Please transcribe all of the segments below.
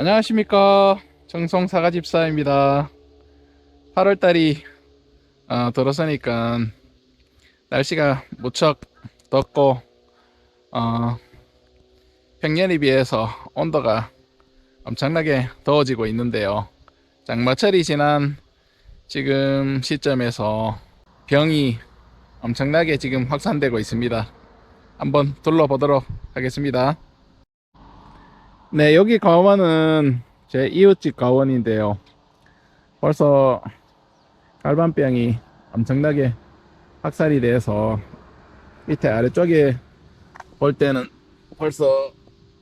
안녕하십니까. 정성 사과집사입니다. 8월달이 어, 들어서니까 날씨가 무척 덥고 어, 평년에 비해서 온도가 엄청나게 더워지고 있는데요. 장마철이 지난 지금 시점에서 병이 엄청나게 지금 확산되고 있습니다. 한번 둘러보도록 하겠습니다 네, 여기 가원은 제 이웃집 가원인데요. 벌써 갈반병이 엄청나게 확산이 돼서 밑에 아래쪽에 볼 때는 벌써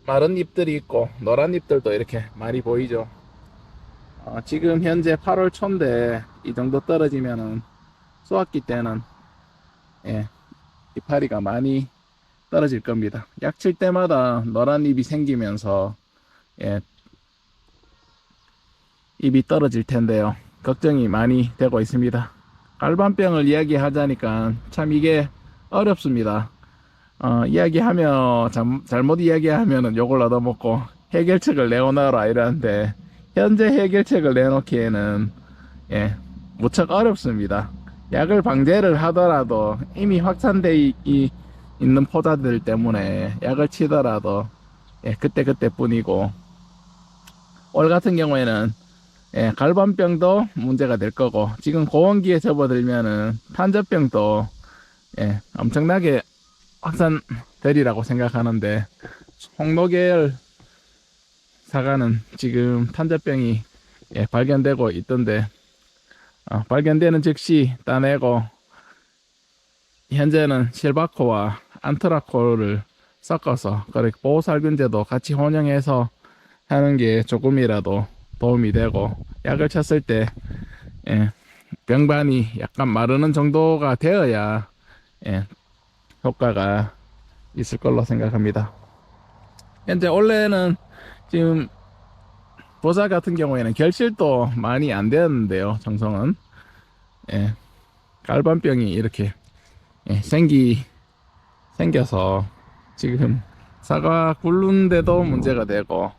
마른 잎들이 있고 노란 잎들도 이렇게 많이 보이죠. 어, 지금 현재 8월 초인데 이 정도 떨어지면은 수확기 때는 예, 이파리가 많이 떨어질 겁니다. 약칠 때마다 노란 잎이 생기면서 예, 잎이 떨어질 텐데요. 걱정이 많이 되고 있습니다. 갈반병을 이야기하자니까 참 이게 어렵습니다. 어, 이야기하며 잘, 잘못 이야기하면은 욕을 얻어먹고 해결책을 내어놔라 이러는데 현재 해결책을 내놓기에는 예, 무척 어렵습니다. 약을 방제를 하더라도 이미 확산돼 이- 이- 있는 포자들 때문에 약을 치더라도 예, 그때그때 뿐이고. 올 같은 경우에는 예, 갈반병도 문제가 될 거고 지금 고원기에 접어들면은 탄저병도 예, 엄청나게 확산되리라고 생각하는데 홍노계열 사과는 지금 탄저병이 예, 발견되고 있던데 어, 발견되는 즉시 따내고 현재는 실바코와 안트라콜을 섞어서 그렇게 보호살균제도 같이 혼용해서 하는 게 조금이라도 도움이 되고 약을 쳤을 때 예, 병반이 약간 마르는 정도가 되어야 예, 효과가 있을 걸로 생각합니다. 현재 원래는 지금 보자 같은 경우에는 결실도 많이 안 되었는데요. 정성은 예, 갈반병이 이렇게 예, 생기 생겨서 지금 사과 굴른데도 문제가 되고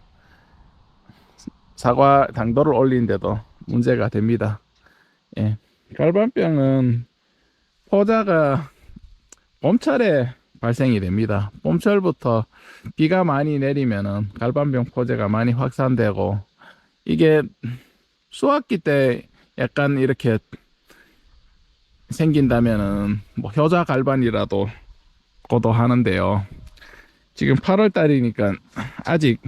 사과 당도를 올리는데도 문제가 됩니다. 예, 갈반병은 포자가 봄철에 발생이 됩니다. 봄철부터 비가 많이 내리면은 갈반병 포제가 많이 확산되고 이게 수확기 때 약간 이렇게 생긴다면은 뭐 효자 갈반이라도 고도 하는데요. 지금 8월 달이니까 아직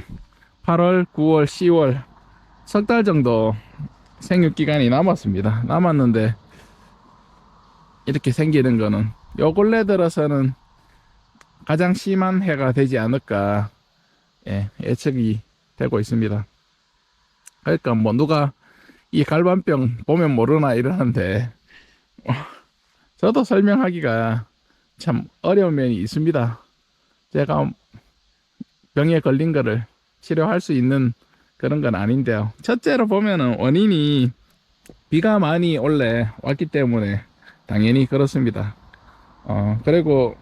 8월, 9월, 10월 석 달 정도 생육 기간이 남았습니다. 남았는데 이렇게 생기는 거는 요 근래 들어서는 가장 심한 해가 되지 않을까 예, 예측이 되고 있습니다. 그러니까 뭐 누가 이 갈반병 보면 모르나 이러는데 어, 저도 설명하기가 참 어려운 면이 있습니다. 제가 병에 걸린 거를 치료할 수 있는 그런 건 아닌데요. 첫째로 보면은 원인이 비가 많이 원래 왔기 때문에 당연히 그렇습니다. 어, 그리고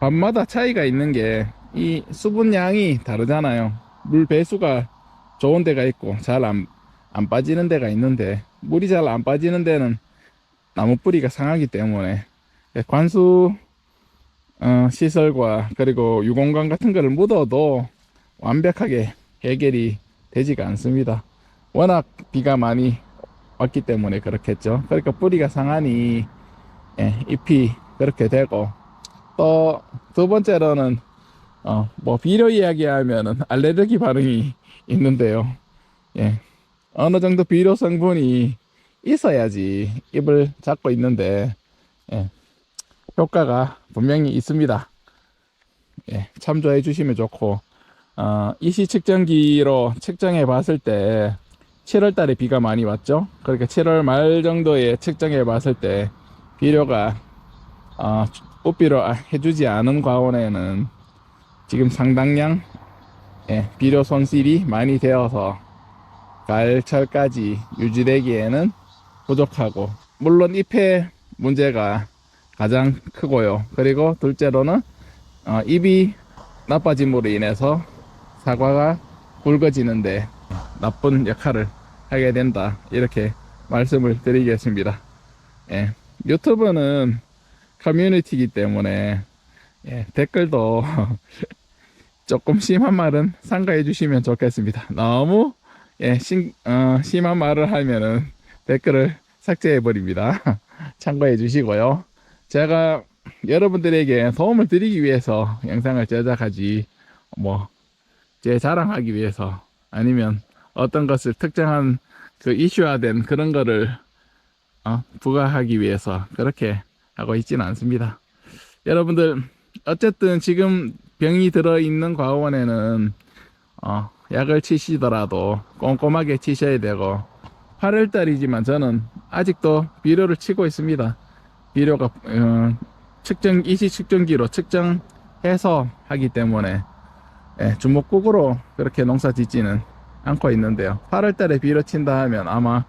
밤마다 차이가 있는 게 이 수분량이 다르잖아요. 물 배수가 좋은 데가 있고 잘 안 안 빠지는 데가 있는데 물이 잘 안 빠지는 데는 나무 뿌리가 상하기 때문에 관수 어, 시설과 그리고 유공관 같은 거를 묻어도 완벽하게 해결이 되지가 않습니다. 워낙 비가 많이 왔기 때문에 그렇겠죠. 그러니까 뿌리가 상하니 예, 잎이 그렇게 되고 또 두 번째로는 어, 뭐 비료 이야기하면은 알레르기 반응이 있는데요. 예, 어느 정도 비료 성분이 있어야지 잎을 잡고 있는데 예, 효과가 분명히 있습니다. 예, 참조해 주시면 좋고 어, 이시 측정기로 측정해 봤을 때 7월 달에 비가 많이 왔죠. 그러니까 7월 말 정도에 측정해 봤을 때 비료가 어, 꽃비료 아, 해주지 않은 과원에는 지금 상당량 예, 비료 손실이 많이 되어서 가을철까지 유지되기에는 부족하고 물론 잎의 문제가 가장 크고요. 그리고 둘째로는 어, 잎이 나빠짐으로 인해서 사과가 굵어지는데 나쁜 역할을 하게 된다. 이렇게 말씀을 드리겠습니다. 예, 유튜브는 커뮤니티이기 때문에 예, 댓글도 조금 심한 말은 삼가해 주시면 좋겠습니다. 너무 예, 심, 어, 심한 말을 하면은 댓글을 삭제해 버립니다. 참고해 주시고요. 제가 여러분들에게 도움을 드리기 위해서 영상을 제작하지 뭐 제 자랑하기 위해서 아니면 어떤 것을 특정한 그 이슈화된 그런 거를 어, 부과하기 위해서 그렇게 하고 있지는 않습니다. 여러분들 어쨌든 지금 병이 들어 있는 과원에는 어, 약을 치시더라도 꼼꼼하게 치셔야 되고 8월 달이지만 저는 아직도 비료를 치고 있습니다. 비료가 어, 측정 이시 측정기로 측정해서 하기 때문에 예, 주먹국으로 그렇게 농사 짓지는 않고 있는데요. 8월 달에 비료 친다 하면 아마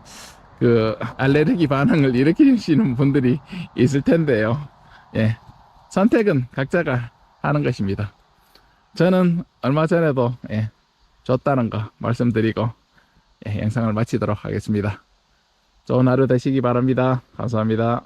그 알레르기 반응을 일으키시는 분들이 있을 텐데요. 예. 선택은 각자가 하는 것입니다. 저는 얼마 전에도 예, 줬다는 거 말씀드리고 예, 영상을 마치도록 하겠습니다. 좋은 하루 되시기 바랍니다. 감사합니다.